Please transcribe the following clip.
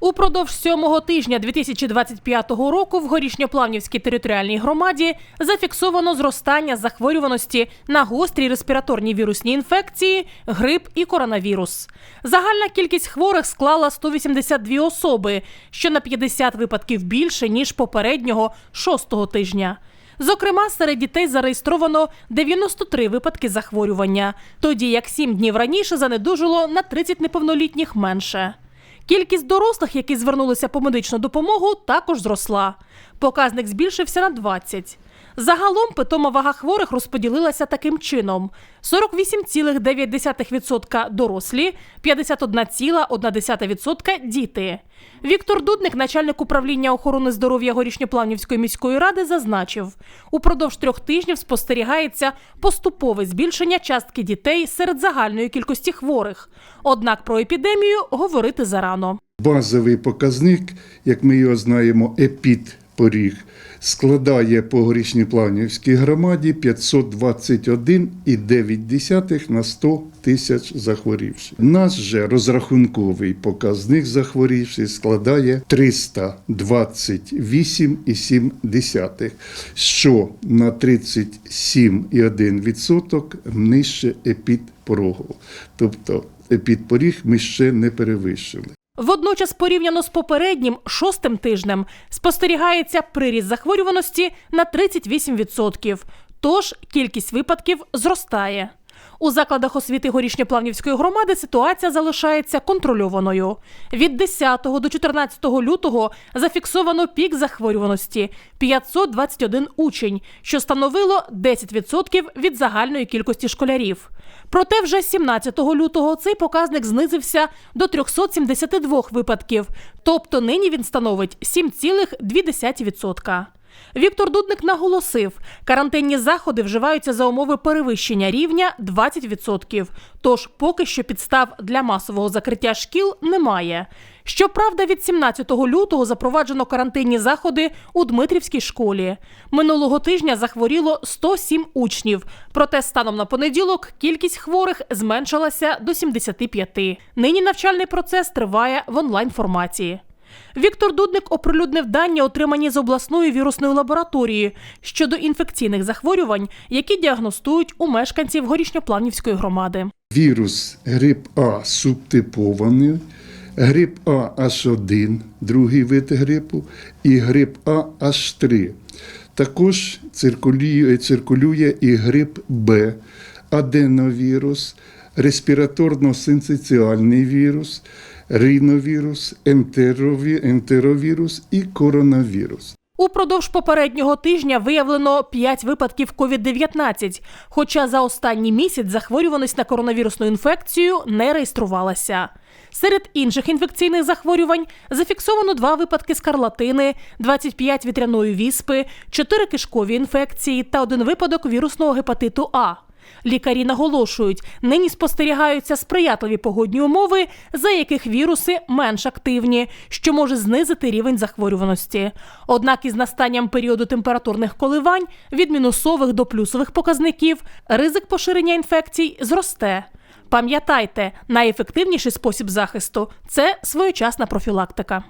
Упродовж сьомого тижня 2025 року в Горішньоплавнівській територіальній громаді зафіксовано зростання захворюваності на гострі респіраторні вірусні інфекції, грип і коронавірус. Загальна кількість хворих склала 182 особи, що на 50 випадків більше ніж попереднього шостого тижня. Зокрема, серед дітей зареєстровано 93 випадки захворювання, тоді як 7 днів раніше занедужило на 30 неповнолітніх менше. Кількість дорослих, які звернулися по медичну допомогу, також зросла. Показник збільшився на 20. Загалом питома вага хворих розподілилася таким чином: 48,9% дорослі, 51,1% діти. Віктор Дудник, начальник управління охорони здоров'я Горішньоплавнівської міської ради, зазначив, упродовж трьох тижнів спостерігається поступове збільшення частки дітей серед загальної кількості хворих. Однак про епідемію говорити зарано. Базовий показник, як ми його знаємо, епід поріг, складає по Горішньоплавнівській громаді 521,9 на 100 тисяч захворівших. Наш же розрахунковий показник захворівших складає 328,7, що на 37,1% нижче епід порогу. Тобто епід поріг ми ще не перевищили. Водночас, порівняно з попереднім шостим тижнем, спостерігається приріст захворюваності на 38%. Тож кількість випадків зростає. У закладах освіти Горішньоплавнівської громади ситуація залишається контрольованою. Від 10 до 14 лютого зафіксовано пік захворюваності 521 учень, що становило 10% від загальної кількості школярів. Проте вже 17 лютого цей показник знизився до 372 випадків, тобто нині він становить 7,2%. Віктор Дудник наголосив, карантинні заходи вживаються за умови перевищення рівня 20%. Тож поки що підстав для масового закриття шкіл немає. Щоправда, від 17 лютого запроваджено карантинні заходи у Дмитрівській школі. Минулого тижня захворіло 107 учнів. Проте станом на понеділок кількість хворих зменшилася до 75. Нині навчальний процес триває в онлайн форматі. Віктор Дудник оприлюднив дані, отримані з обласної вірусної лабораторії щодо інфекційних захворювань, які діагностують у мешканців Горішньопланівської громади. Вірус грип А субтипований, грип А H1, другий вид грипу, і грип А H3. Також циркулює, циркулює і грип Б, аденовірус, респіраторно-синцитіальний вірус, ентерові, ентеровірус і коронавірус. Упродовж попереднього тижня виявлено 5 випадків COVID-19, хоча за останній місяць захворюваність на коронавірусну інфекцію не реєструвалася. Серед інших інфекційних захворювань зафіксовано два випадки скарлатини, 25 вітряної віспи, 4 кишкові інфекції та один випадок вірусного гепатиту А. Лікарі наголошують, нині спостерігаються сприятливі погодні умови, за яких віруси менш активні, що може знизити рівень захворюваності. Однак із настанням періоду температурних коливань від мінусових до плюсових показників ризик поширення інфекцій зросте. Пам'ятайте, найефективніший спосіб захисту це своєчасна профілактика.